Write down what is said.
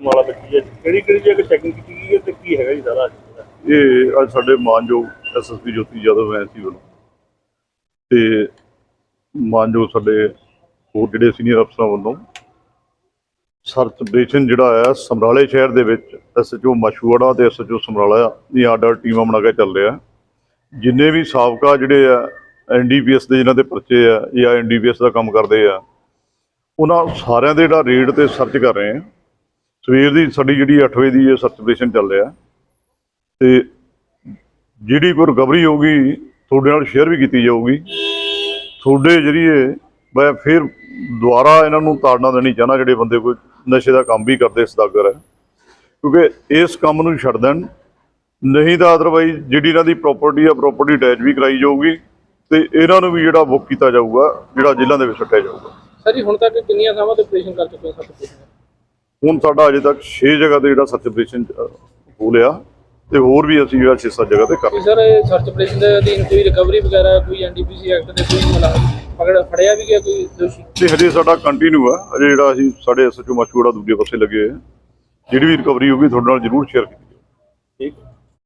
ਮਾਲਾ ਬੱਚੀ ਹੈ। ਕਿਹੜੀ ਕਿਹੜੀ ਜਗ੍ਹਾ ਚੈਕਿੰਗ ਕੀਤੀ ਗਈ ਹੈ ਤੇ ਕੀ ਹੈਗਾ ਜੀ ਸਾਰਾ ਇਹ ਅੱਜ ਸਾਡੇ ਮਾਨਯੋਗ ਐਸਐਸਪੀ ਜੋਤੀ ਯਾਦਵ ਐਸੀ ਵੱਲੋਂ। ਤੇ ਮਾਨਯੋਗ ਸਾਡੇ ਹੋਰ ਜਿਹੜੇ ਸੀਨੀਅਰ ਅਫਸਰਾਂ ਵੱਲੋਂ ਸਰਚ ਆਪਰੇਸ਼ਨ ਜਿਹੜਾ ਆ ਸਮਰਾਲੇ ਸ਼ਹਿਰ ਦੇ ਵਿੱਚ ਐਸਐਚਓ ਮਸ਼ੂੜਾ ਤੇ ਐਸਐਚਓ ਸਮਰਾਲਾ ਦੀਆਂ ਆਰਡਰ ਟੀਮਾਂ ਬਣਾ ਕੇ ਚੱਲ ਰਿਹਾ। ਜਿੰਨੇ ਵੀ ਸਾਬਕਾ ਜਿਹੜੇ ਆ ਐਨਡੀਪੀਐਸ ਦੇ ਜਿਨ੍ਹਾਂ ਦੇ ਪਰਚੇ ਆ ਜਾਂ ਐਨਡੀਪੀਐਸ ਦਾ ਕੰਮ ਕਰਦੇ ਆ, ਉਹਨਾਂ ਸਾਰਿਆਂ ਦੇ ਜਿਹੜਾ ਰੇਡ ਤੇ ਸਰਚ ਕਰ ਰਹੇ ਆ। ਸਵੇਰ ਦੀ ਸਾਡੀ ਜਿਹੜੀ 8 ਵਜੇ ਦੀ ਇਹ ਸਰਚ ਆਪਰੇਸ਼ਨ ਚੱਲ ਰਿਹਾ। ਤੇ ਜਿਹੜੀ ਕੋਈ ਰਿਕਵਰੀ ਹੋਊਗੀ, ਤੁਹਾਡੇ ਨਾਲ ਸ਼ੇਅਰ ਵੀ ਕੀਤੀ ਜਾਊਗੀ। ਤੁਹਾਡੇ ਜਰੀਏ ਮੈਂ ਫਿਰ ਦੁਬਾਰਾ ਇਹਨਾਂ ਨੂੰ ਤਾੜਨਾ ਦੇਣੀ ਚਾਹਨਾ ਜਿਹੜੇ ਬੰਦੇ ਕੋਈ ਨਸ਼ੇ ਦਾ ਕੰਮ ਵੀ ਕਰਦੇ, ਸਦਾਗਰ ਹੈ। ਕਿਉਂਕਿ ਇਸ ਕੰਮ ਨੂੰ ਛੱਡ ਦੇਣ, ਨਹੀਂ ਤਾਂ ਅਦਰਵਾਈਜ਼ ਜਿਹੜੀ ਇਹਨਾਂ ਦੀ ਪ੍ਰਾਪਰਟੀ ਆ ਪ੍ਰਾਪਰਟੀ ਅਟੈਚ ਵੀ ਕਰਾਈ ਜਾਊਗੀ ਤੇ ਇਹਨਾਂ ਨੂੰ ਵੀ ਜਿਹੜਾ ਬੁੱਕ ਕੀਤਾ ਜਾਊਗਾ, ਜਿਹੜਾ ਜੇਲ੍ਹਾਂ ਦੇ ਵਿੱਚ ਸੱਟਿਆ ਜਾਊਗਾ। ਸਰ ਜੀ, ਹੁਣ ਤੱਕ ਕਿੰਨੀਆਂ ਥਾਵਾਂ ਤੇ ਆਪਰੇਸ਼ਨ ਕਰ ਚੁੱਕੇ ਹੋ ਸੱਤ ਹੁਣ ਸਾਡਾ ਅਜੇ ਤੱਕ 6 ਜਗ੍ਹਾ ਤੇ ਜਿਹੜਾ ਸਰਚ ਆਪਰੇਸ਼ਨ ਹੋ ਲਿਆ ਤੇ ਹੋਰ ਵੀ ਅਸੀਂ ਜਿਹੜਾ 6-7 ਜਗ੍ਹਾ ਤੇ ਕਰ ਸਰ ਇਹ ਸਰਚ ਆਪਰੇਸ਼ਨ ਦੇ ਅਧੀਨ ਕੋਈ ਰਿਕਵਰੀ ਵਗੈਰਾ ਕੋਈ ਐਨਡੀਪੀਸੀ ਐਕਟ ਦੇ ਕੋਈ ਮਲਾ ਪਕੜ ਫੜਿਆ ਵੀ ਗਿਆ ਕੋਈ ਦੋਸ਼ੀ? ਤੇ ਹਜੇ ਸਾਡਾ ਕੰਟੀਨਿਊ ਆ। ਅਜੇ ਜਿਹੜਾ ਅਸੀਂ ਸਾਡੇ ਐਸਐਚਓ ਮਸ਼ਹੂਰਾ ਦੂਜੇ ਪਾਸੇ ਲੱਗੇ ਹੋਏ ਆ। ਜਿਹੜੀ ਵੀ ਰਿਕਵਰੀ ਹੋਊਗੀ ਤੁਹਾਡੇ ਨਾਲ ਜ਼ਰੂਰ ਸ਼ੇਅਰ ਕੀਤੀ ਜਾਊਗੀ ਠੀਕ।